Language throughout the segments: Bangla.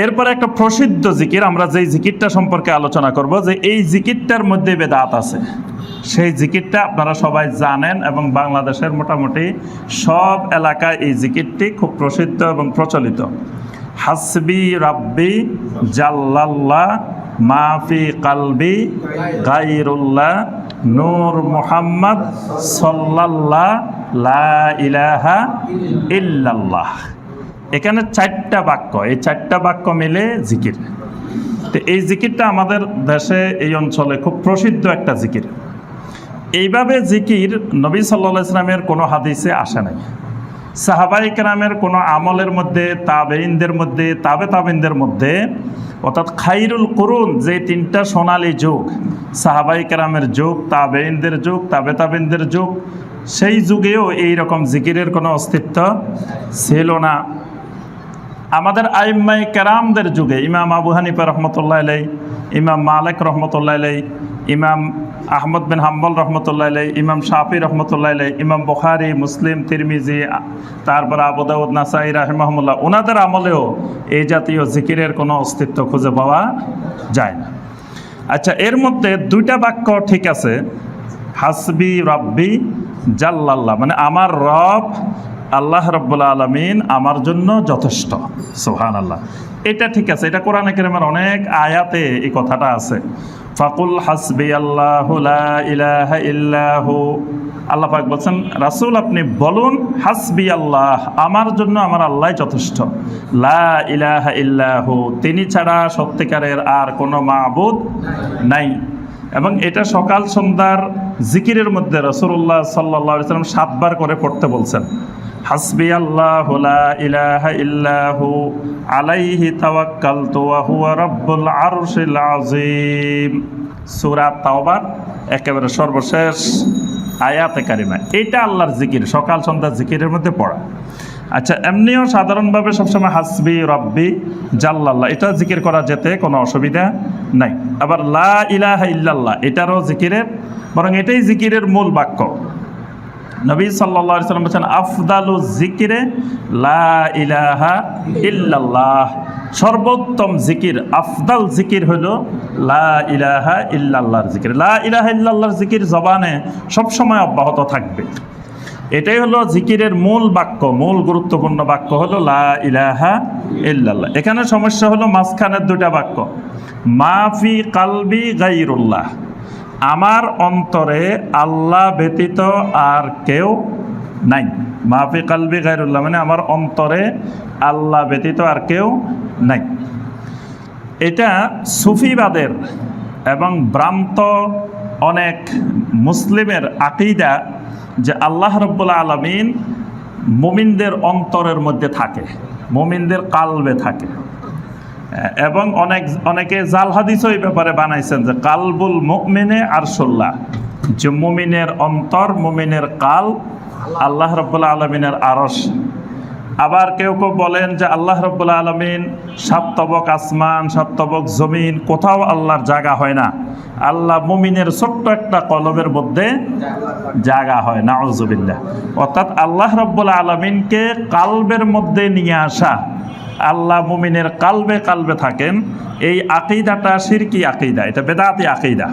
এরপরে একটা প্রসিদ্ধ জিকির, আমরা যেই জিকিরটা সম্পর্কে আলোচনা করব, যে এই জিকিরটার মধ্যে বেদাত আছে। সেই জিকিরটা আপনারা সবাই জানেন এবং বাংলাদেশের মোটামুটি সব এলাকায় এই জিকিরটি খুব প্রসিদ্ধ এবং প্রচলিত। হাসবি রাব্বি জাল্লাল্লাহ মাফি কালবি গাইরুল্লাহ নূর মুহাম্মদ সাল্লাল্লাহ লা ইলাহা ইল্লাল্লাহ। এখানে চারটা বাক্য, এই চারটা বাক্য মিলে জিকির। তো এই জিকিরটা আমাদের দেশে, এই অঞ্চলে খুব প্রসিদ্ধ একটা জিকির। এইভাবে জিকির নবী সাল্লা ইসলামের কোনো হাদিসে আসে নাই। সাহাবাই কেরামের কোনো আমলের মধ্যে তাবেইনদের মধ্যে, তাবে তাবেইনদের মধ্যে, অর্থাৎ খাইরুল করুন, যে তিনটা সোনালি যুগ সাহাবাই কেরামের যুগ তাবেইনদের যুগ, তাবে তাবেইনদের যুগ, সেই যুগেও এই রকম জিকিরের কোনো অস্তিত্ব ছিল না। আমাদের আইম্মাই কেরামদের যুগে, ইমাম আবু হানিফা রহমতুল্লাহ আলাই ইমাম মালিক রহমতুল্লাহ আলাই ইমাম আহমদ বিন হাম্বল রহমতুল্লাহ আলাই ইমাম শাফি রহমতুল্লাহ আলাই ইমাম বুখারি, মুসলিম, তিরমিজি, তারপর আবুদাউদ নাসাই রাহমাহমুল্লাহ ওনাদের আমলেও এই জাতীয় জিকিরের কোনো অস্তিত্ব খুঁজে পাওয়া যায় না। আচ্ছা এর মধ্যে দুইটা বাক্য ঠিক আছে, হাসবি রব্বি জাল্লাল্লাহ মানে আমার রব আল্লাহ রব্বুল আলমিন আমার জন্য যথেষ্ট। সোহান আল্লাহ এটা ঠিক আছে, এটা কোরআন কেরামের অনেক আয়াতে এই কথাটা আছে। ফাকুল হাসবি আল্লাহ ইলাহা আল্লাহ পাক বলছেন, রাসূল আপনি বলুন হাসবি আল্লাহ আমার জন্য আমার আল্লাহ যথেষ্ট। লা ইলাহা ইল্লাহু তিনি ছাড়া সত্যিকারের আর কোনো মাবুদ নাই। এবং এটা সকাল সন্ধ্যার জিকিরের মধ্যে রসুল্লাহ সাল্লাহ সাল্লাম সাতবার করে পড়তে বলছেন। হাসবি আল্লাহ ইলাহা ইল্লাহু আলাইহি তাওবার, একেবারে সর্বশেষ আয়াতে কারিমা। এটা আল্লাহর জিকির, সকাল সন্ধ্যা জিকিরের মধ্যে পড়া। আচ্ছা এমনিও সাধারণভাবে সবসময় হাসবি রব্বি জাল্লাল্লাহ, এটা জিকির করা যেতে কোনো অসুবিধা নাই। আবার লা ইলাহা ইল্লাল্লাহ, এটারও জিকিরের, বরং এটাই জিকিরের মূল বাক্য। নবী সাল্লাল্লাহু সাল্লাম বলেছেন, আফদালু জিকিরে লা ইলাহা ইল্লাল্লাহ। সর্বোত্তম জিকির আফদাল জিকির হলো লা ইলাহা ইল্লাল্লাহর জিকির লা ইলাহা জিকির জবানে সবসময় অব্যাহত থাকবে। এটাই হলো জিকিরের মূল বাক্য, মূল গুরুত্বপূর্ণ বাক্য হলো লা ইলাহা ইল্লাল্লাহ। এখানে সমস্যা হলো মাঝখানের দুটা বাক্য মাফি কালবি গাইরুল্লাহ আমার অন্তরে আল্লাহ ব্যতীত আর কেউ নাই। মাফি কালবি গাইরুল্লাহ মানে আমার অন্তরে আল্লাহ ব্যতীত আর কেউ নাই। এটা সুফিবাদের এবং ভ্রান্ত অনেক মুসলিমের আকিদা যে আল্লাহ রব্বুল্লা আলমিন মুমিনদের অন্তরের মধ্যে থাকে, মুমিনদের কালবে থাকে। এবং অনেক, অনেকে জাল হাদিসও এই ব্যাপারে বানাইছেন যে কালবুল মুমিনে আরশোল্লাহ। যে মুমিনের অন্তর, মুমিনের কাল আল্লাহ রব্বুল্লা আলমিনের আরস আবার কেউ কেউ বলেন যে আল্লাহ রব্বুল্লা আলমিন সাতবক আসমান সাতবক জমিন, কোথাও আল্লাহর জায়গা হয় না। আল্লাহ মুমিনের ছোট্ট একটা কলমের মধ্যে জায়গা হয়, নাউজুবিল্লাহ। অর্থাৎ আল্লাহ রব্বুল্লা আলমিনকে কালবের মধ্যে নিয়ে আসা আল্লাহ মুমিনের কালবে কালবে থাকেন। এই আকিদাটা সিরকি আকিদা, এটা বেদাতি আকিদা।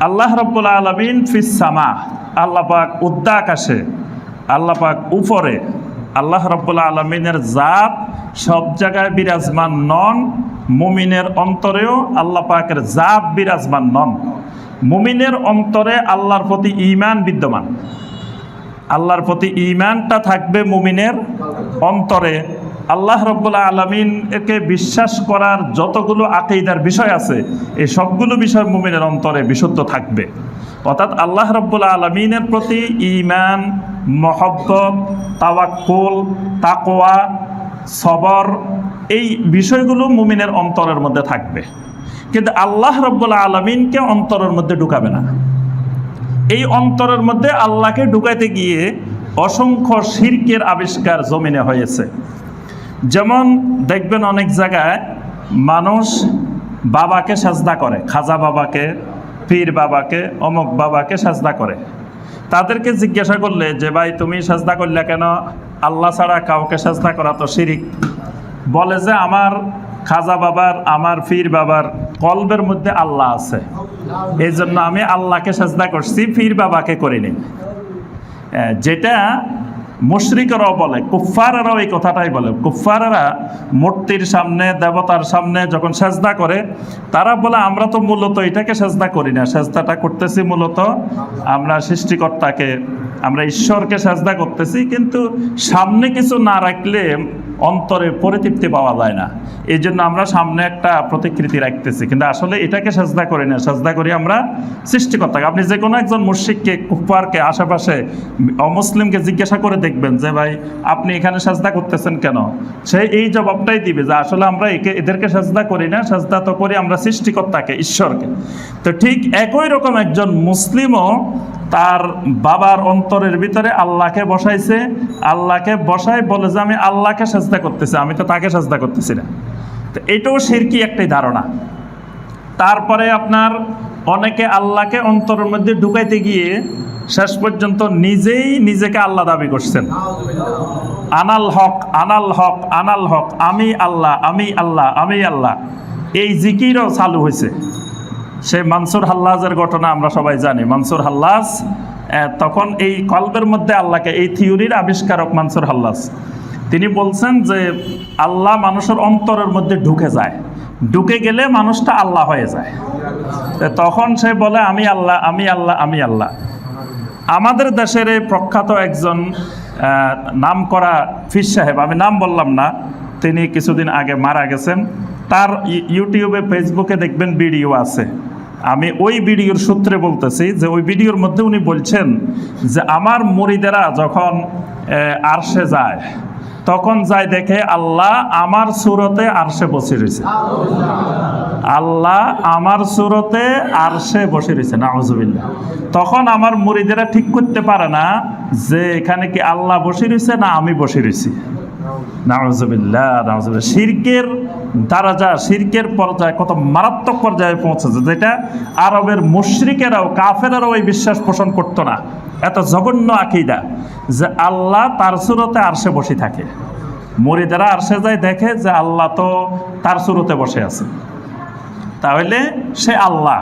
আল্লাহ রব্বুল্লা আলমিন ফিসামা আল্লাহ পাক আল্লাপাক উপরে, আল্লাহ রব্বুল্লা আলমিনের জাত সব জায়গায় বিরাজমান নন, মুমিনের অন্তরেও আল্লাহ পাকের জাত বিরাজমান নন। মুমিনের অন্তরে আল্লাহর প্রতি ইমান বিদ্যমান। আল্লাহর প্রতি ইমানটা থাকবে মুমিনের অন্তরে। আল্লাহ রব্বুল্লা আলমিনকে বিশ্বাস করার যতগুলো আকেইদার বিষয় আছে, এই সবগুলো বিষয় মুমিনের অন্তরে বিশুদ্ধ থাকবে। অর্থাৎ আল্লাহ রব্বুল্লা আলমিনের প্রতি ইমান মহব্বত, তাওয়াক্কুল তাকোয়া সবর, এই বিষয়গুলো মুমিনের অন্তরের মধ্যে থাকবে। কিন্তু আল্লাহ রব্বুল্লা আলমিনকে অন্তরের মধ্যে ঢুকাবে না। এই অন্তরের মধ্যে আল্লাহকে ঢুকাইতে গিয়ে অসংখ্য শির্কের আবিষ্কার জমিনে হয়েছে। যেমন দেখবেন অনেক জায়গায় মানুষ বাবাকে সাজদা করে, খাজা বাবাকে, পীর বাবাকে, অমুক বাবাকে সাজদা করে। তাদেরকে জিজ্ঞাসা করলে যে, ভাই, তুমি সাজদা করলে কেন? আল্লাহ ছাড়া কাউকে সাজদা করা তো শিরিক। বলে যে, আমার খাজা বাবার, আমার ফির বাবার কলবের মধ্যে আল্লাহ আছে। এই জন্য আমি আল্লাহকে সাজদা করছি ফির বাবাকে করিনি। যেটা মুশরিকরাও বলে, কুফ্ফারেরাও এই কথাটাই বলে। কুফ্ফারেরা মূর্তির সামনে, দেবতার সামনে যখন সেজদা করে, তারা বলে, আমরা তো মূলত এটাকে সেজদা করি না। সেজদাটা করতেছি মূলত আমরা সৃষ্টিকর্তাকে, আমরা ঈশ্বরকে সেজদা করতেছি। কিন্তু সামনে কিছু না রাখলে অন্তরে পরিতৃপ্তি পাওয়া যায় না। এই জন্য আমরা সামনে একটা প্রতিকৃতি রাখতেছি। কিন্তু আসলে এটাকে সাজদা করি না। সাজদা করি আমরা সৃষ্টিকর্তাকে। আপনি যে কোনো একজন মুর্শিককে কুফারকে আশেপাশে অমুসলিমকে জিজ্ঞাসা করে দেখবেন যে, ভাই, আপনি এখানে সাজদা করতেছেন কেন? সে এই জবাবটাই দিবে যে, আসলে আমরা একে এদেরকে সাজদা করি না। সাজদা তো করি আমরা সৃষ্টিকর্তাকে, ঈশ্বরকে। তো ঠিক একই রকম একজন মুসলিমও তার বাবার অন্তরের ভিতরে আল্লাহকে বসাইছে, আল্লাহকে বসাই বলে যে আমি আল্লাহকে সাজদা করতেছি, আমি তো তাকে সাজদা করতেছি না। তো এটাও শিরকি একটি ধারণা। তারপরে আপনার অনেকে আল্লাহকে অন্তরের মধ্যে ঢুকাইতে গিয়ে শেষ পর্যন্ত নিজেই নিজেকে আল্লাহ দাবি করছেন। আনাল হক আনাল হক আনাল হক, আমি আল্লাহ আমি আল্লাহ আমি আল্লাহ। এই জিকিরও চালু হয়েছে। সে মানসুর হাল্লাজের ঘটনা আমরা সবাই জানি। মানসুর হাল্লাজ তখন এই কল্পের মধ্যে আল্লাহকে এই থিওরির আবিষ্কারক মানসুর হাল্লাজ। তিনি বলছেন যে, আল্লাহ মানুষের অন্তরের মধ্যে ঢুকে যায়। ঢুকে গেলে মানুষটা আল্লাহ হয়ে যায়। তখন সে বলে, আমি আল্লাহ আমি আল্লাহ আমি আল্লাহ। আমাদের দেশের এই প্রখ্যাত একজন নাম করা ফির সাহেব, আমি নাম বললাম না, তিনি কিছুদিন আগে মারা গেছেন। তার ইউটিউবে, ফেসবুকে দেখবেন ভিডিও আছে। আমি ওই ভিডিওর সূত্রে বলতেছি যে ওই ভিডিওর মধ্যে উনি বলছেন যে আমার মুরিদেরা যখন আরশে যায়, তখন যায় দেখে আল্লাহ আমার সুরতে আরশে বসে রয়েছে। আল্লাহ আমার সুরতে আরশে বসে রয়েছে, নাউজুবিল্লাহ। তখন আমার মুরিদেরা ঠিক করতে পারে না যে এখানে কি আল্লাহ বসে রয়েছে না আমি বসে রয়েছি। দারাজা পর্যায়ে কত মারাত্মক পর্যায়ে পৌঁছেছে, যেটা আরবের মুশরিকেরাও কাফেরাও এই বিশ্বাস পোষণ করতো না। এত জঘন্য আকিদা যে আল্লাহ তার সুরতে আরশে বসে থাকে। মরিদারা আরশে যায় দেখে যে আল্লাহ তো তার সুরতে বসে আছে। তাহলে সে আল্লাহ।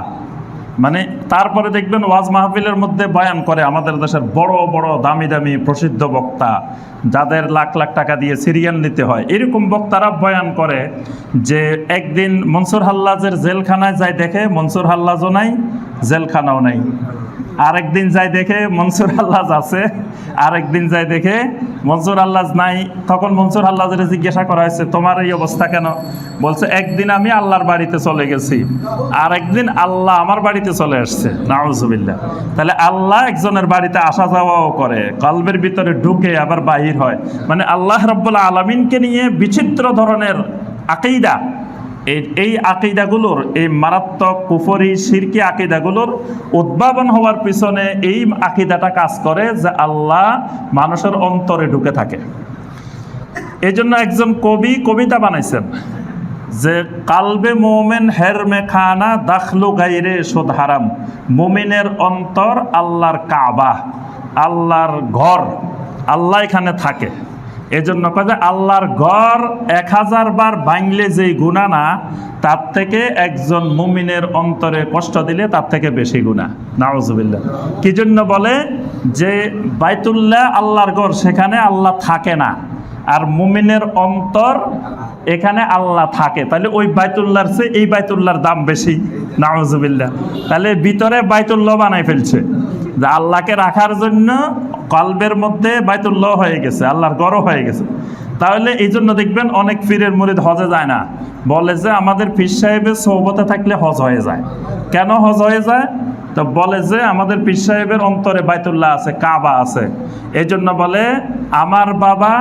মানে তারপরে দেখবেন ওয়াজ মাহফিলের মধ্যে বয়ান করে আমাদের দেশের বড় বড়, দামি দামি প্রসিদ্ধ বক্তা, যাদের লাখ লাখ টাকা দিয়ে সিরিয়াল নিতে হয়। এরকম বক্তারা বয়ান করে যে একদিন মনসুর হাল্লাজের জেলখানায় যায় দেখে মনসুর হাল্লাজও নাই, জেলখানাও নাই। আরেকদিন যাই দেখে মনসুর আল্লাজ আছে। আরেকদিন যাই দেখে মনসুর আল্লাজ নাই। তখন মনসুর আল্লাজের জিজ্ঞাসা করা হয়েছে, তোমার এই অবস্থা কেন? বলছে, একদিন আমি আল্লাহর বাড়িতে চলে গেছি। আর একদিন আল্লাহ আমার বাড়িতে চলে আসছে। নাউজুবিল্লাহ। তাহলে আল্লাহ একজনের বাড়িতে আসা যাওয়াও করে। কলবের ভিতরে ঢুকে আবার বাহির হয়। মানে আল্লাহ রব্বুল্লা আলমিনকে নিয়ে বিচিত্র ধরনের আকেইদা এই আকিদাগুলোর, এই মারাত্মক কুফরি, সিরকি আকিদাগুলোর উদ্ভাবন হওয়ার পিছনে এই আকিদাটা কাজ করে যে আল্লাহ মানুষের অন্তরে ঢুকে থাকে। এই জন্য একজন কবি কবিতা বানাইছেন যে, কালবে মোমেন হেরমে খানা দাখলু গাইরে সোদ হারাম। মোমিনের অন্তর আল্লাহর কাবা, আল্লাহর ঘর, আল্লাহ এখানে থাকে। এজন্য যে আল্লাহর ঘর এক হাজার বার ভাঙলে যেই গুণা না, তার থেকে একজন মুমিনের অন্তরে কষ্ট দিলে তার থেকে বেশি গুণা। নাওজুবিল্লাহ কি জন্য বলে যে বাইতুল্লাহ আল্লাহর ঘর সেখানে আল্লাহ থাকে না, আর মুমিনের অন্তর এখানে আল্লাহ থাকে। তাহলে ওই বাইতুল্লাহর চেয়ে এই বাইতুল্লাহর দাম বেশি। নাওজুবিল্লাহ তাহলে ভিতরে বাইতুল্লাহ বানাই ফেলছে। যে আল্লাহকে রাখার জন্য কলবের মধ্যে বাইতুল্লাহ হয়ে গেছে, আল্লাহর গড়ও হয়ে গেছে। তাহলে এই জন্য দেখবেন অনেক পীরের মুরিদ হজে যায় না। বলে যে আমাদের পীর সাহেবের সৌবতে থাকলে হজ হয়ে যায়। কেন হজ হয়ে যায়? তো বলে যে আমাদের পীর সাহেবের অন্তরে বাইতুল্লাহ আছে, কাবা আছে। এই জন্য বলে, আমার বাবা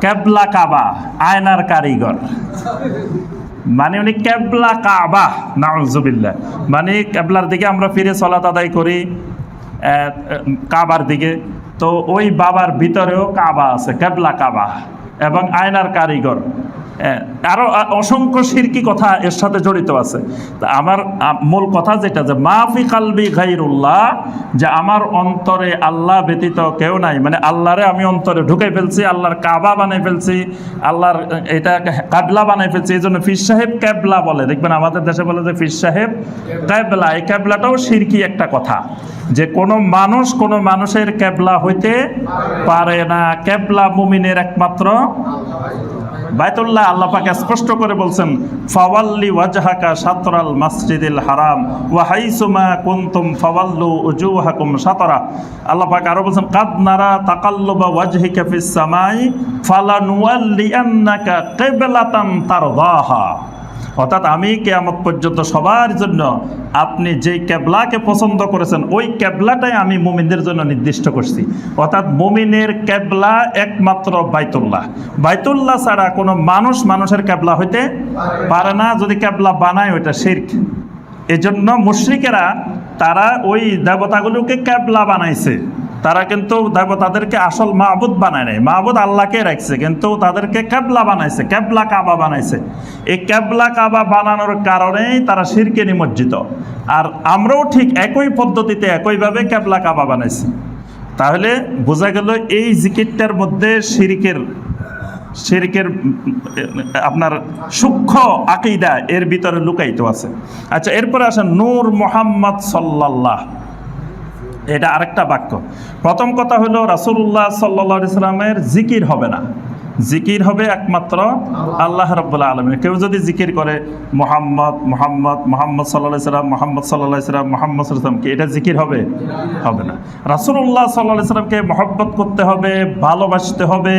কেবলা কাবা, আয়নার কারিগর। মানে উনি কেবলা কাবা, নাউজুবিল্লাহ। মানে কেবলার দিকে আমরা ফিরে চলাত আদায় করি। কাবার দিকে। তো ওই বাবার ভিতরেও কাবা আছে কেবলা কাবা। এবং আয়নার কারিগর। হ্যাঁ, আরও অসংখ্য শিরকি কথা এর সাথে জড়িত আছে। তা আমার মূল কথা যেটা যে মাফি কালবি গাইরুল্লাহ যে আমার অন্তরে আল্লাহ ব্যতীত কেউ নাই। মানে আল্লাহরে আমি অন্তরে ঢুকে ফেলছি আল্লাহর কাবা বানাই ফেলছি আল্লাহর এটা কাবলা বানাই ফেলছি এই জন্য ফির সাহেব ক্যাবলা বলে। দেখবেন আমাদের দেশে বলে যে ফির সাহেব ক্যাবলা এই ক্যাবলাটাও শিরকি একটা কথা যে কোনো মানুষ কোনো মানুষের ক্যাবলা হইতে পারে না। ক্যাবলা মুমিনের একমাত্র বাইতুল্লাহ আল্লাহ পাকে স্পষ্ট করে বলছেন, ফাওয়াল্লি ওয়াজহাকা সাতরাল মাসজিদিল হারাম ওয়া হাইসুমা কুনতুম ফাওয়াল্লু উজুহাকুম সাতরা। আল্লাহ পাক আরও বলছেন, কাদ নারা তাকাল্লুবা ওয়াজহিকা ফিস সামাই ফালানুয়াল্লিয়ান্নাকা কিবলাতান তারদাহা। অর্থাৎ আমি কেয়ামত পর্যন্ত সবার জন্য আপনি যেই ক্যাবলাকে পছন্দ করেছেন, ওই ক্যাবলাটাই আমি মুমিনদের জন্য নির্দিষ্ট করছি। অর্থাৎ মুমিনের ক্যাবলা একমাত্র বাইতুল্লাহ। বাইতুল্লাহ ছাড়া কোনো মানুষ মানুষের ক্যাবলা হইতে পারে না, যদি ক্যাবলা বানায় ওইটা শির্ক। এজন্য মুশ্রিকেরা তারা ওই দেবতাগুলোকে ক্যাবলা বানাইছে। তারা কিন্তু দেখো তাদেরকে আসল মাহবুদ বানায় নাই। মাহবুদ আল্লাহকে রাখছে, কিন্তু তাদেরকে ক্যাবলা বানাইছে ক্যাবলা কাবা বানাইছে। এই ক্যাবলা কাবা বানানোর কারণেই তারা শিরকে নিমজ্জিত। আর আমরাও ঠিক একই পদ্ধতিতে, একইভাবে ক্যাবলা কাবা বানাইছি। তাহলে বোঝা গেল এই জিকিরটার মধ্যে শিরিকের, শিরকের আপনার সূক্ষ্ম আকিদা এর ভিতরে লুকায়িত আছে। আচ্ছা এরপরে আসেন নূর মোহাম্মদ সাল্লাল্লাহ। এটা আরেকটা বাক্য। প্রথম কথা হলো রাসুল্লাহ সাল্লা সাল্লামের জিকির হবে না। জিকির হবে একমাত্র আল্লাহ রাব্বুল আলামিন। কেউ যদি জিকির করে, মোহাম্মদ মোহাম্মদ মোহাম্মদ সাল্লাহ সাল্লাম, মোহাম্মদ সাল্লাহ সাল্লাম, মোহাম্মদ সাল্লাম, কি এটা জিকির হবে? হবে না। রাসূলুল্লাহ সাল্লাহ সাল্লামকে মহব্বত করতে হবে, ভালোবাসতে হবে,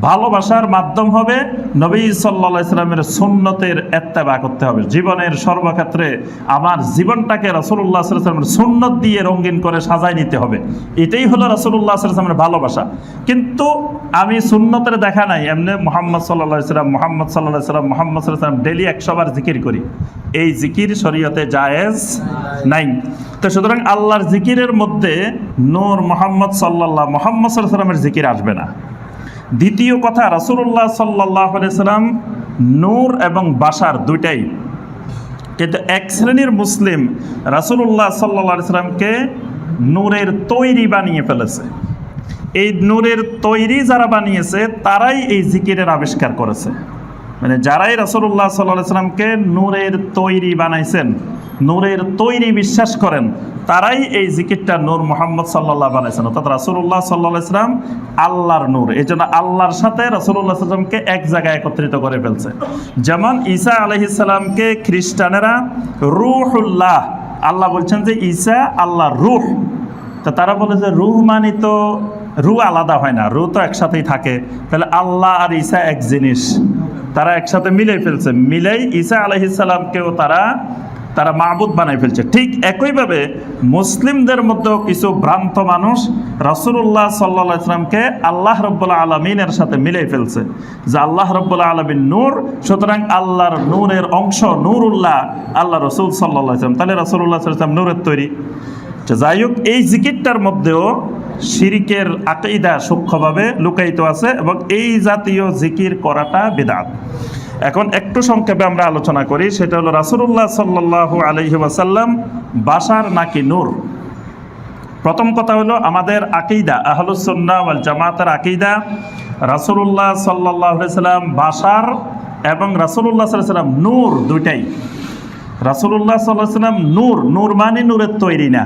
ভালোবাসার মাধ্যম হবে নবী সাল্লাহ সাল্লামের সুন্নতের এত্তেবা করতে হবে। জীবনের সর্বক্ষেত্রে আমার জীবনটাকে রাসূলুল্লাহ সাল্লাহ সাল্লামের সুন্নত দিয়ে রঙিন করে সাজায় নিতে হবে। এটাই হলো রাসূলুল্লাহ সাল্লাহ সাল্লামের ভালোবাসা। কিন্তু আমি সুন্নতের দেখা নাই, এমনি মোহাম্মদ সাল্লাহ সাল্লাম, মোহাম্মদ সাল্লাহ সাল্লাম, মোহাম্মদ সাল্লাহ সাল্লাম ডেলি একশোবার জিকির করি। এই জিকির শরীয়তে জায়েজ নাই। তো সুতরাং আল্লাহর জিকিরের মধ্যে নূর মোহাম্মদ সাল্লাল্লাহ, মোহাম্মদ সাল্লাহ সাল্লামের জিকির আসবে না। দ্বিতীয় কথা, রাসূলুল্লাহ সাল্লাহ সাল্লাম নূর এবং বাসার দুইটাই। কিন্তু এক শ্রেণির মুসলিম রাসূলুল্লাহ সাল্লাহ সাল্লামকে নূরের তৈরি বানিয়ে ফেলেছে। এই নূরের তৈরি যারা বানিয়েছে, তারাই এই জিকিরের আবিষ্কার করেছে। মানে যারাই রাসূলুল্লাহ সাল্লাহ সাল্লামকে নূরের তৈরি বানাইছেন, নূরের তৈরি বিশ্বাস করেন, তারাই এই জিকিরটা নূর মোহাম্মদ সাল্লাহ বানাইছেন অর্থাৎ রাসূলুল্লাহ সাল্লাহ ইসলাম আল্লাহর নূর। এই জন্য আল্লাহর সাথে রাসূলুল্লাহ সাল্লামকে এক জায়গায় একত্রিত করে ফেলছে। যেমন ঈসা আলহিসাল্লামকে খ্রিস্টানেরা রুহুল্লাহ, আল্লাহ বলছেন যে ঈসা আল্লাহর রুহ। তো তারা বলে যে রুহ মানে তো রু আলাদা হয় না রু তো একসাথেই থাকে। তাহলে আল্লাহ আর ঈসা এক জিনিস। তারা একসাথে মিলে ফেলছে। মিলেই ঈসা আলহিসাল্লামকেও তারা তারা মাহবুদ বানাই ফেলছে। ঠিক একইভাবে মুসলিমদের মধ্যেও কিছু ভ্রান্ত মানুষ রাসূলুল্লাহ সাল্লাহ ইসলামকে আল্লাহ রব্বুল্লা আলমিনের সাথে মিলে ফেলছে। যে আল্লাহ রব্বুল্লা আলমিন নূর, সুতরাং আল্লাহর নূরের অংশ নূরুল্লাহ, আল্লাহ রসুল সাল্লাহ ইসলাম তাহলে আলাইহি ওয়াসাল্লাম নূরের তৈরি। যাই হোক এই জিকিরটার মধ্যেও শিরিকের আকিদা সূক্ষ্মভাবে লুকায়িত আছে এবং এই জাতীয় জিকির করাটা বেদাত। এখন একটু সংক্ষেপে আমরা আলোচনা করি, সেটা হলো রাসূলুল্লাহ সাল্লাল্লাহু আলাইহি ওয়াসাল্লাম বাসার নাকি নূর? প্রথম কথা হলো আমাদের আকিদা আহলুসন্না ওয়াল জামাতের আকিদা, রাসূলুল্লাহ সাল্লাল্লাহু আলাইহি সাল্লাম বাসার এবং আলাইহি সাল্লাম নূর দুইটাই। আলাইহি সাল্লাম নূর নূর মানে নূরের তৈরি না।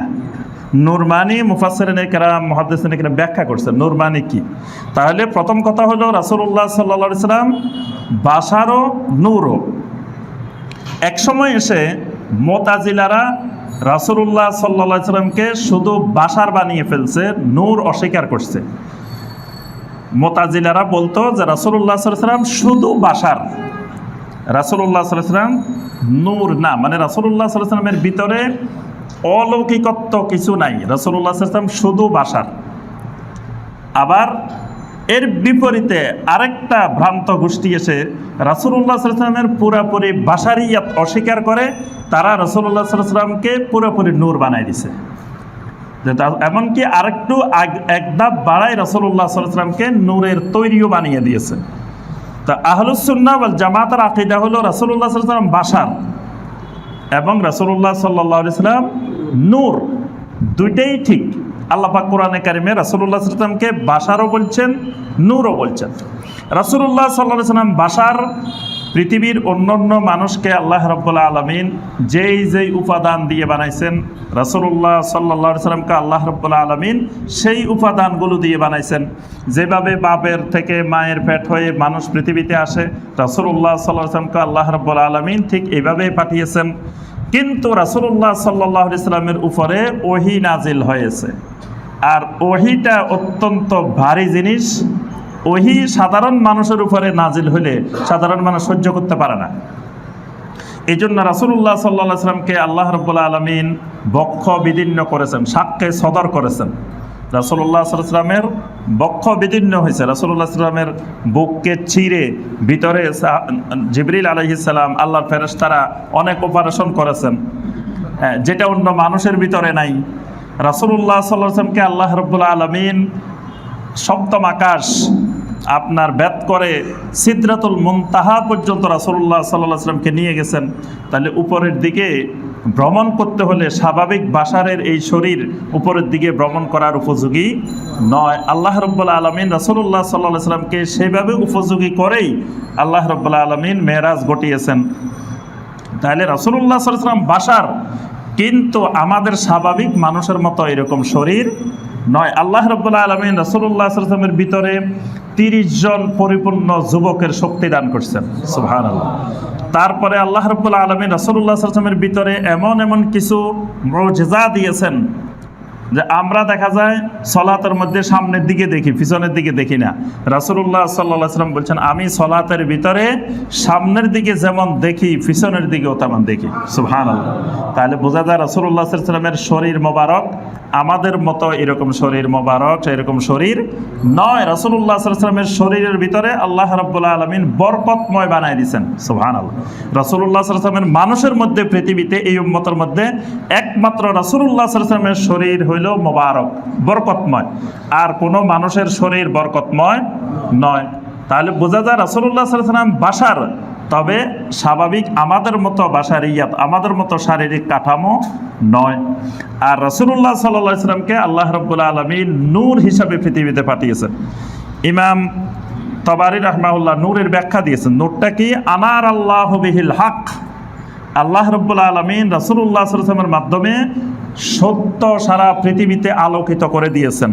নুরমানি মুফাসসিরিন কেরাম মুহাদ্দিসিন কেরাম ব্যাখ্যা করছে। নুরমানি কি? তাহলে প্রথম কথা হলো রাসূলুল্লাহ সাল্লাল্লাহু আলাইহি সাল্লাম বাসারও নূরও। এক সময় এসে মোতাজিলারা রাসূলুল্লাহ সাল্লাল্লাহু আলাইহি সাল্লামকে শুধু বাসার বানিয়ে ফেলছে, নূর অস্বীকার করছে। মোতাজিলারা বলতো যে সাল্লাল্লাহু সাল্লাম শুধু বাসার সাল্লাল্লাহু সাল্লাম নূর, না মানে আলাইহি সাল্লামের ভিতরে অলৌকিকত্ব কিছু নাই। রসুল্লাহ সাল্লাম শুধু বাসার। আবার এর বিপরীতে আরেকটা ভ্রান্ত গোষ্ঠী এসে রাসুল্লাহ সাল্লামের পুরাপুরি বাসারিয়াত অস্বীকার করে, তারা রসুল্লাহ সাল্লামকে পুরোপুরি নূর বানাই দিছে। এমনকি আরেকটু এক ধাপ বাড়াই রসুল্লাহ সাল্লামকে নূরের তৈরিও বানিয়ে দিয়েছে। তা আহলুসুন্না বল জামাতার আকিদা হলো রাসুল্লাহ সাল্লাম বাসার এবং রাসুল্লাহ সাল্লাহ সাল্লাম নূর। দুইটাই ঠিক। আল্লাপাক কোরআনে কারিমে রাসুল্লাহ সাল্লামকে বাসারও বলছেন, নূরও বলছেন। রাসুল্লাহ সাল্লাহ সাল্লাম বাসার পৃথিবীর অন্যান্য মানুষকে আল্লাহ রব্বুল্লা আলমিন যেই যেই উপাদান দিয়ে বানাইছেন রাসুল্লাহ সাল্লা সাল্লামকে আল্লাহ রব্বুল্লা আলমিন সেই উপাদানগুলো দিয়ে বানাইছেন। যেভাবে বাপের থেকে মায়ের পেট হয়ে মানুষ পৃথিবীতে আসে রাসুল্লাহ সাল্লাহ সাল্লামকে আল্লাহ রব্বুল্লা আলমিন ঠিক এইভাবেই পাঠিয়েছেন। কিন্তু রাসুল্লাহ সাল্লাহ ইসলামের উপরে ওহি নাজিল হয়েছে। আর ওহিটা অত্যন্ত ভারী জিনিস ওহি সাধারণ মানুষের উপরে নাজিল হলে সাধারণ মানুষ সহ্য করতে পারে না। এই জন্য রাসুল্লাহ সাল্লাহ আল্লাহ রব্বুল্লা আলমিন বক্ষ বিদীর্ণ করেছেন সাক্ষ্যে সদর করেছেন। রাসুল্লাহ সাল্লামের বক্ষ বিদীর্ণ হয়েছে। রাসুল্লাহ সাল্লামের বুককে চিরে ভিতরে জিবরিল আলহিসাল্লাম আল্লাহর ফেরেশতারা অনেক অপারেশন করেছেন। হ্যাঁ, যেটা অন্য মানুষের ভিতরে নাই। রাসুল্লাহ সাল্লামকে আল্লাহ রব্বুল্লা আলমিন সপ্তম আকাশ আপনার ব্যাত করে সিদ্রাতুল মুনতাহা পর্যন্ত রাসুল্লাহ সাল্লাহ আসলামকে নিয়ে গেছেন, তাহলে উপরের দিকে ভ্রমণ করতে হলে স্বাভাবিক বাসারের এই শরীর উপরের দিকে ভ্রমণ করার উপযোগী নয়। আল্লাহ রব্বুল্লা আলমিন রাসুল্লাহ সাল্লাহ সাল্লামকে সেভাবে উপযোগী করেই আল্লাহ রব্বুল্লা আলমিন মেয়েরাজ ঘটিয়েছেন তাহলে রাসুল্লাহ সাল্লাম বাসার কিন্তু আমাদের স্বাভাবিক মানুষের মতো এরকম শরীর নয়, আল্লাহ রব্দুল্লা আলমিন রসুল্লাহ আসলামের ভিতরে তিরিশ জন পরিপূর্ণ যুবকের শক্তি দান করছেন। সুহান আল্লাহ তারপরে আল্লাহ রব্বুল্লাহ আলমিন রসুল্লাহ আসলামের ভিতরে এমন এমন কিছু মজেজা দিয়েছেন যে আমরা দেখা যায় সলাতের মধ্যে সামনের দিকে দেখি, পিছনের দিকে দেখি না। রাসুল্লাহ সাল্লাহ সাল্লাম বলছেন, আমি সলাতের ভিতরে সামনের দিকে যেমন দেখি, পিছনের দিকেও তেমন দেখি। সুহান তাহলে বোঝা যায় রাসুল্লাহ সাল্লামের শরীর মোবারক। আমাদের মতো এরকম শরীর মোবারক, এরকম শরীর নয়। রাসুল্লাহ সাল্লামের শরীরের ভিতরে আল্লাহ রব্বুল্লাহ আলমিন বরকতময় বানাই দিয়েছেন। সুহান আল্লাহ রাসুল্লাহ সাল্লামের মানুষের মধ্যে, পৃথিবীতে, এই উম্মতের মধ্যে একমাত্র রাসুল্লাহ সাল্লামের শরীর হইল মোবারক, বরকতময়। আর কোনো মানুষের শরীর বরকতময় নয়। তাহলে বোঝা যায় রাসুল্লাহ সাল্লাম বাসার, তবে স্বাভাবিক আমাদের মতো বাসার ইয়াত আমাদের মতো শারীরিক কাঠামো নয়। আর রসুল্লাহ সাল্লাহ সাল্লামকে আল্লাহ রব্বুল্লা আলমী নূর হিসাবে পৃথিবীতে পাঠিয়েছেন। ইমাম তবারি রহমাউল্লাহ নূরের ব্যাখ্যা দিয়েছেন, নূরটা কি? আনার আল্লাহ বিহিল হক। আল্লাহ রব্বুল আলমিন রাসুল্লাহ সাল্লামের মাধ্যমে সত্য সারা পৃথিবীতে আলোকিত করে দিয়েছেন।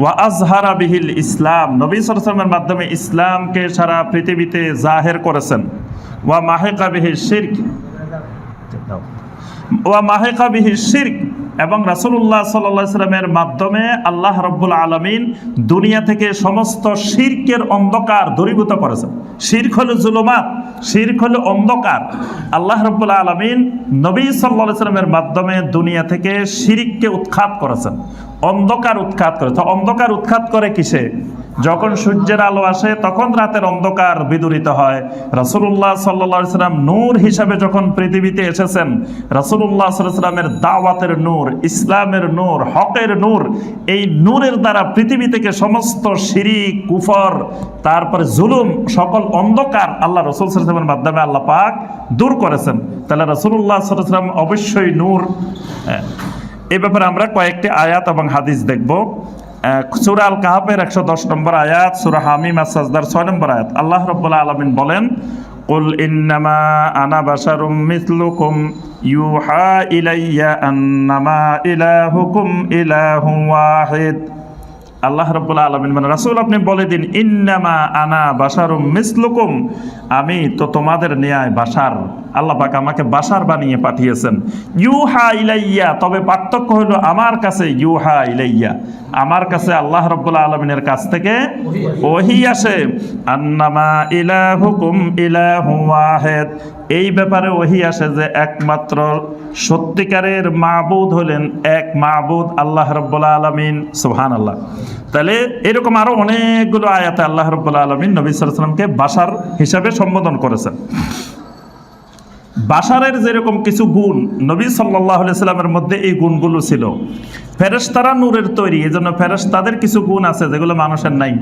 ওয়া আজহারা বিহিল ইসলাম, নবী সালামের মাধ্যমে ইসলামকে সারা পৃথিবীতে জাহের করেছেন। ওয়া মাহেকা বিহি শির্ক, ওয়া মাহেকা বিহি শির্ক এবং রাসুল্লাহ সাল্লাহ সাল্লামের মাধ্যমে আল্লাহ রব্বুল আলমিন দুনিয়া থেকে সমস্ত শির্কের অন্ধকার দূরীভূত করেছেন। শির্ক হল জুলুমাত, শির্ক হল অন্ধকার। আল্লাহ রব্বুল আলমিন নবী সাল্লাহ সাল্লামের মাধ্যমে দুনিয়া থেকে শিরিককে উৎখাত করেছেন। অন্ধকার উৎখাত করে। তো অন্ধকার উৎখাত করে কিসে? যখন সূর্যের আলো আসে, তখন রাতের অন্ধকার বিদূরিত হয়। রাসুল্লাহ সাল্লা সাল্লাম নূর হিসাবে যখন পৃথিবীতে এসেছেন রাসুল্লাহ সাল্লামের দাওয়াতের নূর, ইসলামের নূর, হকের নূর, এই নূরের দ্বারা পৃথিবী থেকে সমস্ত সিঁড়ি, কুফর, তারপরে জুলুম, সকল অন্ধকার আল্লাহ রসুল সাল্লামের মাধ্যমে আল্লাহ পাক দূর করেছেন। তাহলে রসুল্লাহ সাল্লাম অবশ্যই নূর এ ব্যাপারে আমরা কয়েকটি আয়াত এবং হাদিস দেখব সুরা আল কাহাবের একশো দশ নম্বর আয়াত সুরা হামিম আসাজদার ছয় নম্বর আয়াত আল্লাহ রব্বুল্লাহ আলমিন বলেন قل إنما أنا بشر مثلكم يوحى إلي أنما إلهكم إله واحد আল্লাহ রব্বুল্লাহ আলমিন মানে রাসুল আপনি বলে দিন, ইন্নামা আনা বাসারুম মিসলুকুম। আমি তো তোমাদের ন্যায় বাসার আল্লাহ পাক আমাকে বাসার বানিয়ে পাঠিয়েছেন। ইউহা ইলাইয়া। তবে পার্থক্য হলো আমার কাছে, ইউহা ইলাইয়া। আমার কাছে আল্লাহ রব্বুল্লাহ আলমিনের কাছ থেকে ওহি আসে। আন্নামা ইলাহুকুম ইলাহু ওয়াহেদ। এই ব্যাপারে ওহি আসে যে একমাত্র সত্যিকারের মাবুদ হলেন এক মাবুদ আল্লাহ রব্বুল্লাহ আলমিন সুহান আল্লাহ তাহলে এরকম আরও অনেকগুলো আয়াতে আল্লাহ রব্বুল্লাহ আলমিন নবী সাল্লামকে বাসার হিসাবে সম্বোধন করেছেন। বাসারের যেরকম কিছু গুণ, নবী সাল্লাহ সাল্লামের মধ্যে এই গুণগুলো ছিল। ফেরেশতারা নূরের তৈরি এই জন্য ফেরেশতাদের কিছু গুণ আছে যেগুলো মানুষের নাই।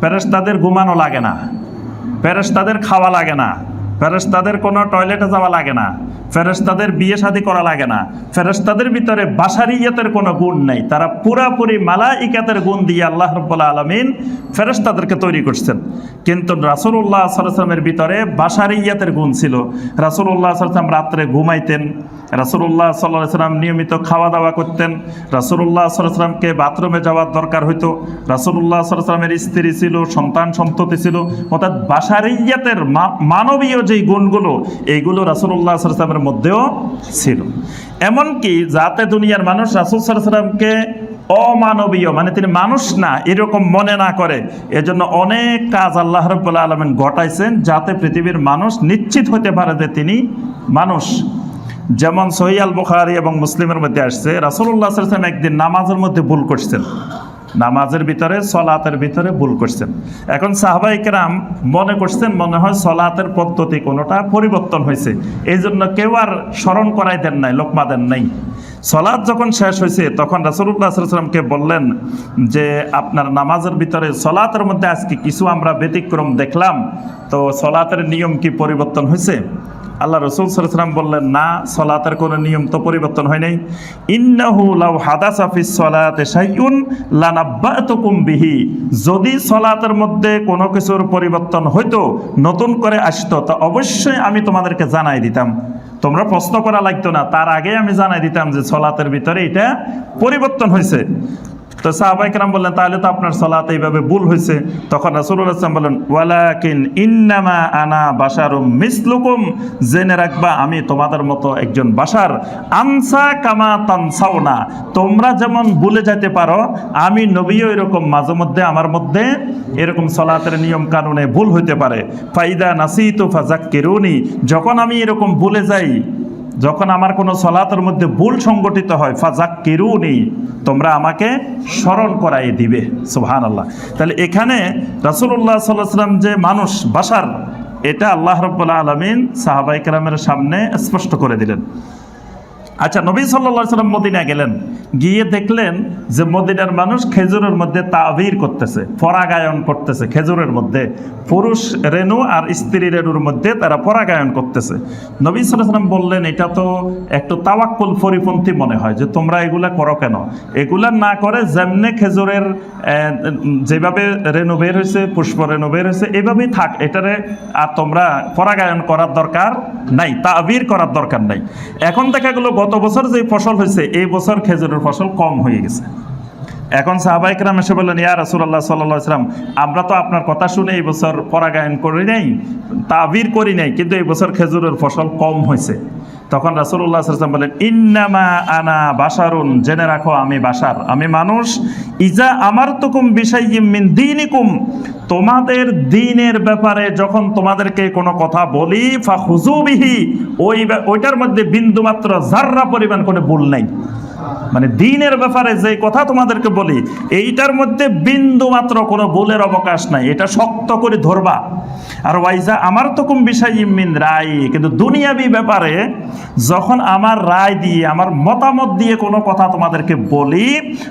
ফেরেশতাদের ঘুমানো লাগে না। ফেরেশতাদের খাওয়া লাগে না। ফেরেশতাদের কোনো টয়লেটে যাওয়া লাগে না, ফেরেশতাদের বিয়ে শাদী করা লাগে না, ফেরেশতাদের ভিতরে বাসারিয়াতের কোনো গুণ নেই। তারা পুরাপুরি মালাইকাতের গুণ দিয়ে আল্লাহ রব্বুল্লা আলমিন ফেরেশতাদেরকে তৈরি করছেন। কিন্তু রাসুল্লাহ সাল্লামের ভিতরে বাসারিয়াতের গুণ ছিল। রাসুল্লাহ সাল্লাম রাত্রে ঘুমাইতেন রাসুল্লাহ সাল্লাহ সাল্লাম নিয়মিত খাওয়া দাওয়া করতেন রাসুল্লাহ সাল্লামকে বাথরুমে যাওয়ার দরকার হইতো রাসুল্লাহ সাল্লামের স্ত্রী ছিল সন্তান সন্ততি ছিল, অর্থাৎ বাসারিয়াতের মানবীয় যেই গুণগুলো, এইগুলো রাসুল্লাহ সাল্লামের মধ্যেও ছিল। এমনকি যাতে দুনিয়ার মানুষ রাসুল সাল্লামকে অমানবীয় মানে তিনি মানুষ না, এরকম মনে না করে, এজন্য অনেক কাজ আল্লাহ রব্বুল্লাহ আলমেন ঘটাইছেন যাতে পৃথিবীর মানুষ নিশ্চিত হতে পারে যে তিনি মানুষ। যেমন সহিয়াল বুখারি এবং মুসলিমের মধ্যে আসছে রাসুল্লাহ সাল্লাম একদিন নামাজের মধ্যে ভুল করছেন। নামাজের ভিতরে, সলাতের ভিতরে ভুল করছেন। এখন সাহবাইকেরাম মনে করছেন, মনে হয় সলাতের পদ্ধতি কোনোটা পরিবর্তন হয়েছে। এই জন্য কেউ আর স্মরণ করাই দেন নাই, লোকমা দেন নাই। সলাৎ যখন শেষ হয়েছে, তখন রাসুল্লাহ বললেন যে, আপনার নামাজের ভিতরে সলাতের মধ্যে আজকে কিছু আমরা ব্যতিক্রম দেখলাম, তো সলাতের নিয়ম কি পরিবর্তন হয়েছে? আল্লাহ রসুল সাল্লাম বললেন, না, সলাতের কোনো নিয়ম তো পরিবর্তন হয় নাই। ইন্নাহু লাউ হাদাসা ফিস সলাতে শাইউন লানাব্বাতুকুম বিহি। যদি সলাতের মধ্যে কোনো কিছুর পরিবর্তন হইতো, নতুন করে আসতো, তা অবশ্যই আমি তোমাদেরকে জানাই দিতাম। তোমরা প্রশ্ন করা লাগতো না। তার আগে আমি জানাই দিতাম যে সলাতের ভিতরে এটা পরিবর্তন হয়েছে। তো সাহাবাইকরাম বললেন, তাহলে তো আপনার সলাত এইভাবে ভুল হয়েছে। তখন রাসুল্লাহ আসলাম বললেন, ওয়ালাকিন ইন্নামা আনা বাসারুম মিসলুকুম। জেনে রাখবা, আমি তোমাদের মতো একজন বাসার আনসা কামা তানসাও না তোমরা যেমন ভুলে যেতে পারো, আমি নবীও এরকম মাঝে মধ্যে আমার মধ্যে এরকম সলাতের নিয়ম কানুনে ভুল হইতে পারে। ফাইদা নাসিতু ফাজাক্কিরুনি যখন আমি এরকম ভুলে যাই যখন আমার কোনো সলাতের মধ্যে ভুল সংগঠিত হয় ফাজাক নেই তোমরা আমাকে স্মরণ করাই দিবে সুহান আল্লাহ তাহলে এখানে রাসুল্লাহ সাল্লাম যে মানুষ বাসার এটা আল্লাহ রব্বুল্লাহ আলমিন সাহাবাই কেরামের সামনে স্পষ্ট করে দিলেন। আচ্ছা নবী সাল্লা সাল্লাম মদিনা গেলেন। গিয়ে দেখলেন যে মদিনার মানুষ খেজুরের মধ্যে তাবির করতেছে, পরাগায়ন করতেছে খেজুরের মধ্যে। পুরুষ রেণু আর স্ত্রী রেণুর মধ্যে তারা পরাগায়ন করতেছে। নবী সাল্লাহ সাল্লাম বললেন, এটা তো একটু তাওয়াক্কুল পরিপন্থী মনে হয় যে তোমরা এগুলা করো কেন? এগুলা না করে যেমনে খেজুরের যেভাবে রেণু বের হয়েছে, পুষ্প রেণু বের হয়েছে, এভাবেই থাক, এটারে আর তোমরা পরাগায়ন করার দরকার নাই তাবির করার দরকার নাই। এখন দেখা গেলো গত বছর যে ফসল হয়েছে, এই বছর খেজুরের ফসল কম হয়ে গেছে। এখন সাহাবাইকরাম এসে বললেন, ইয়া রাসুল্লাহ সাল্লাহ ইসলাম আমরা তো আপনার কথা শুনে এই বছর পরাগায়ন করি নাই, তাবির করি নাই, কিন্তু এই বছর খেজুরের ফসল কম হয়েছে। তখন রাসুল্লাহ সাল্লাম বলেন, ইন্নামা আনা বাসারুন জেনে রাখো, আমি বাসার আমি মানুষ। ইজা আমার তুকুম মিন দিনিকুম তোমাদের দিনের ব্যাপারে যখন তোমাদেরকে কোনো কথা বলি ফা হুজুবিহি ওই ওইটার মধ্যে বিন্দুমাত্র জাররা পরিমাণ করে ভুল নাই। মানে দিনের ব্যাপারে যে কথা তোমাদেরকে বলি, এইটার মধ্যে বিন্দু মাত্র কোনো ভুলের অবকাশ নাই। এটা শক্ত করে ধরবা। আর ওয়াইজা আমার তো কোন বিষয় ইমিন রায়, কিন্তু দুনিয়াবি ব্যাপারে যখন আমার রায় দিয়ে, আমার মতামত দিয়ে কোনো কথা তোমাদেরকে বলি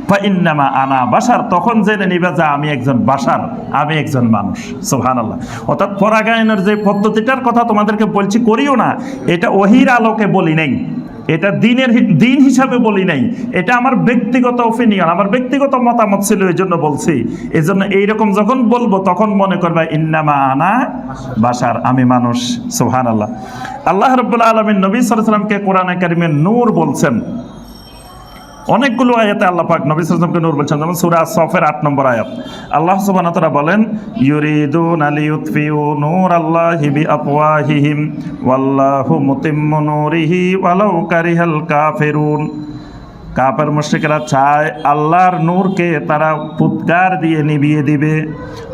বা ইন্নামা আনা বাসার, তখন জেনে নিবে যে আমি একজন বাসার, আমি একজন মানুষ। সোহান আল্লাহ অর্থাৎ পরাগায়নের যে পদ্ধতিটার কথা তোমাদেরকে বলছি, করিও না। এটা ওহির আলোকে বলি নেই। এটা দিনের দিন হিসাবে বলি নাই। এটা আমার ব্যক্তিগত ওপিনিয়ন আমার ব্যক্তিগত মতামত ছিল এই জন্য বলছি। এই জন্য এইরকম যখন বলব, তখন মনে করবে, ইন্নামা আনা বাসার আমি মানুষ সোহান আল্লাহ আল্লাহ রবাহ আলমিন নবী সালামকে কোরআন একাডেমির নূর বলছেন। অনেকগুলো আয়াতে আল্লাহ পাক নবী সাল্লামকে নূর বলছেন। যেমন সূরা সফের আট নম্বর আয়াত। আল্লাহ ওয়া তাআলা বলেন, ইউরিদুন লিইউতফিউ নূর আল্লাহি বিআফওয়াহিহিম, ওয়াল্লাহু মুতিম্মু নূরিহি ওয়ালাউ কারিহাল কাফিরুন। কাপের মুশ্রিকেরা চায় আল্লাহর নূরকে তারা পুৎকার দিয়ে নিভিয়ে দিবে।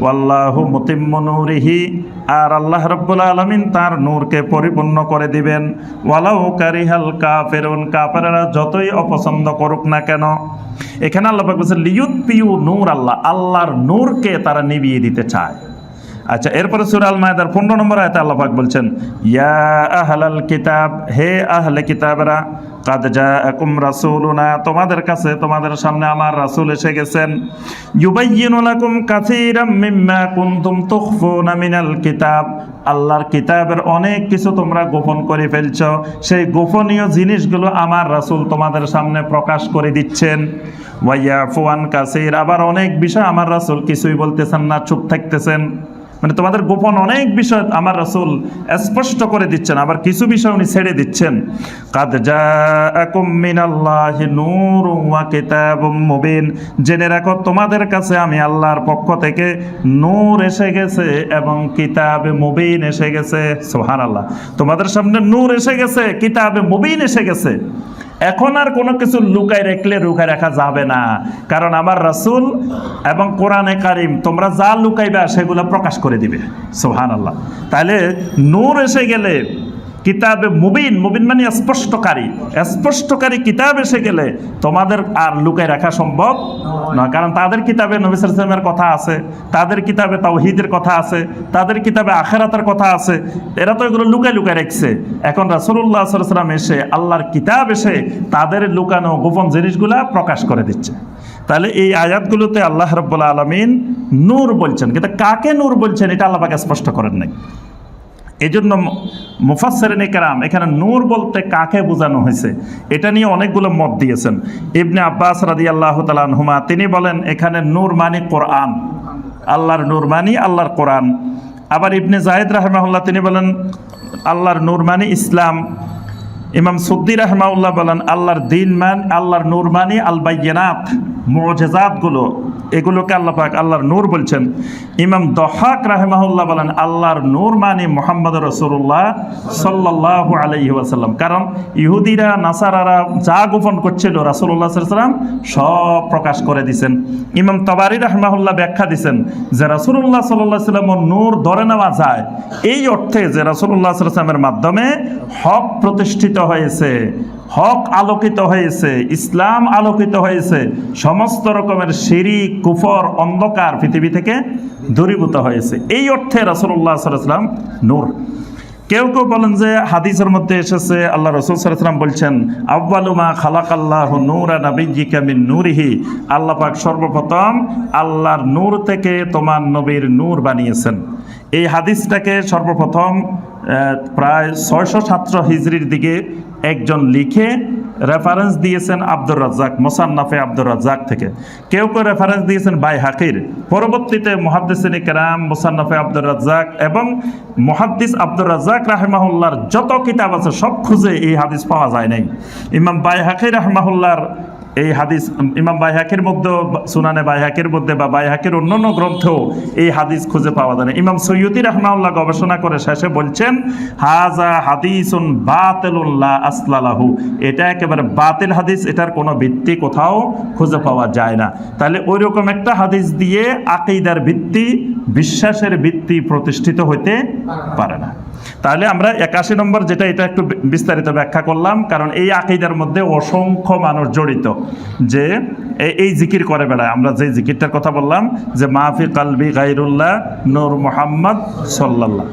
ওয়াল্লাহু মুতিম্মু নূরিহি, আর আল্লাহ রব্বুল আলমিন তার নূরকে পরিপূর্ণ করে দিবেন। ওয়ালাউ কারিহাল কাফেরুন কাপেরা যতই অপছন্দ করুক না কেন, এখানে আল্লাহ বলছে পিউ নূর আল্লাহ আল্লাহর নূরকে তারা নিভিয়ে দিতে চায়। আচ্ছা এরপরে সুরাল মায়দার পনেরো নম্বর আয়তে আল্লাহ পাক বলছেন, ইয়া আহলাল কিতাব, হে আহলে কিতাবরা, কাদ জাআকুম রাসূলুনা, তোমাদের কাছে, তোমাদের সামনে আমার রাসূল এসে গেছেন, ইউবাইয়িনু লাকুম কাসীরাম মিম্মা কুনতুম তুখফুনা মিনাল কিতাব, আল্লাহর কিতাবের অনেক কিছু তোমরা গোপন করে ফেলছো, সেই গোপনীয় জিনিসগুলো আমার রাসূল তোমাদের সামনে প্রকাশ করে দিচ্ছেন ওয়াইয়াফুয়ান কাসির, আবার অনেক বিষয় আমার রাসূল কিছুই বলতেছেন না, চুপ থাকতেছেন। মানে তোমাদের গোপন অনেক বিষয় আমার রসুল স্পষ্ট করে দিচ্ছেন, আবার কিছু বিষয় উনি ছেড়ে দিচ্ছেন। কাদ জেনে রাখো, তোমাদের কাছে আমি আল্লাহর পক্ষ থেকে নূর এসে গেছে এবং কিতাবে মুবিন এসে গেছে। সুবহানাল্লাহ। তোমাদের সামনে নূর এসে গেছে, কিতাবে মুবিন এসে গেছে। এখন আর কোনো কিছু লুকায় রেখলে লুকায় রাখা যাবে না। কারণ আমার রাসুল এবং কোরআনে কারিম তোমরা যা লুকাইবে সেগুলো প্রকাশ করে দিবে। সোহান আল্লাহ তাহলে নূর এসে গেলে কিতাবে মুবিন মুবিন মানে স্পষ্টকারী। স্পষ্টকারী কিতাব এসে গেলে তোমাদের আর লুকায় রাখা সম্ভব নয়। কারণ তাদের কিতাবে নবী সালামের কথা আছে, তাদের কিতাবে তাওহীদের কথা আছে, তাদের কিতাবে আখেরাতের কথা আছে। এরা তো এগুলো লুকায় লুকায় রাখছে। এখন আলাইহি সাল্লাম এসে আল্লাহর কিতাব এসে তাদের লুকানো গোপন জিনিসগুলা প্রকাশ করে দিচ্ছে। তাহলে এই আয়াতগুলোতে আল্লাহ রব্বুল আলমিন নূর বলছেন। কিন্তু কাকে নূর বলছেন এটা আল্লাহকে স্পষ্ট করেন নাই। এই জন্য মুফাসসিরিনে কেরাম, এখানে নূর বলতে কাকে বোঝানো হয়েছে, এটা নিয়ে অনেকগুলো মত দিয়েছেন। ইবনে আব্বাস রাদিয়াল্লাহু তাআলা আনহুমা, তিনি বলেন, এখানে নূর মানে কোরআন, আল্লাহর নূর মানে আল্লাহর কোরআন। আবার ইবনে জায়েদ রাহমাহুল্লাহ, তিনি বলেন, আল্লাহর নূর মানে ইসলাম ইমাম সুদ্দি রহমাউল্লাহ বলেন, আল্লাহর দিন মান, আল্লাহর নূর মানি বাইয়ানাত মুজেজাতগুলো। এগুলোকে আল্লাহ পাক আল্লাহর নূর বলছেন। ইমাম দহাক রাহমাহুল্লাহ বলেন, আল্লাহর নূর মানি মোহাম্মদ রসুল্লাহ সাল্লাহ আলাইহি ওয়াসাল্লাম। কারণ ইহুদিরা, নাসারারা যা গোপন করছিল রাসুল্লাহ সাল্লাম সব প্রকাশ করে দিছেন। ইমাম তবারি রহমাহুল্লাহ ব্যাখ্যা দিছেন যে রাসুল্লাহ সাল্লাহ সাল্লামর নূর ধরে নেওয়া যায়। এই অর্থে যে রাসুল্লাহ সাল্লামের মাধ্যমে হক প্রতিষ্ঠিত হয়েছে, হক আলোকিত হয়েছে, ইসলাম আলোকিত হয়েছে, সমস্ত রকমের সিঁড়ি কুফর, অন্ধকার পৃথিবী থেকে দূরীভূত হয়েছে। এই অর্থে রাসুল্লাহ সাল্লাম নূর। কেউ কেউ বলেন যে হাদিসের মধ্যে এসেছে, আল্লাহ রসুল সাল্লাম বলছেন আব্বালুমা খালাক আল্লাহ নূরা নাবিজিকা মিন নূরিহি। আল্লাহ পাক সর্বপ্রথম আল্লাহর নূর থেকে তোমার নবীর নূর বানিয়েছেন। এই হাদিসটাকে সর্বপ্রথম প্রায় ছয়শো ছাত্র হিজরির দিকে একজন লিখে রেফারেন্স দিয়েছেন আব্দুর রাজ্জাক, মোসান্নাফে আব্দুর রাজ্জাক থেকে। কেউ কেউ রেফারেন্স দিয়েছেন বাই হাকির। পরবর্তীতে মহাদ্দিসিনী কেরাম, মোসান্নাফে আব্দুর রাজ্জাক এবং মহাদ্দিস আব্দুর রাজ্জাক রাহেমাহুল্লার যত কিতাব আছে সব খুঁজে এই হাদিস পাওয়া যায় নাই। ইমাম বাই হাকির রাহমাহুল্লার এই হাদিস ইমাম বাইহাকের মধ্যে, সুনানে বাইহাকের মধ্যে বা বাইহাকের অন্যান্য গ্রন্থেও এই হাদিস খুঁজে পাওয়া যায় না। ইমাম সৈয়দি রহমাউল্লাহ গবেষণা করে শেষে বলছেন হাজা হাদিসুন বাতিলুল্লাহ আসলালাহু এটা একেবারে বাতিল হাদিস, এটার কোনো ভিত্তি কোথাও খুঁজে পাওয়া যায় না। তাহলে ওই রকম একটা হাদিস দিয়ে আকিদার ভিত্তি, বিশ্বাসের ভিত্তি প্রতিষ্ঠিত হইতে পারে না। তাহলে আমরা একাশি নম্বর যেটা, এটা একটু বিস্তারিত ব্যাখ্যা করলাম, কারণ এই আকিদার মধ্যে অসংখ্য মানুষ জড়িত যে এই জিকির করে বেড়ায়। আমরা যে জিকিরটার কথা বললাম, যে মাহফি কালবি গাইরুল্লাহ নূর মোহাম্মদ সাল্লাল্লাহ।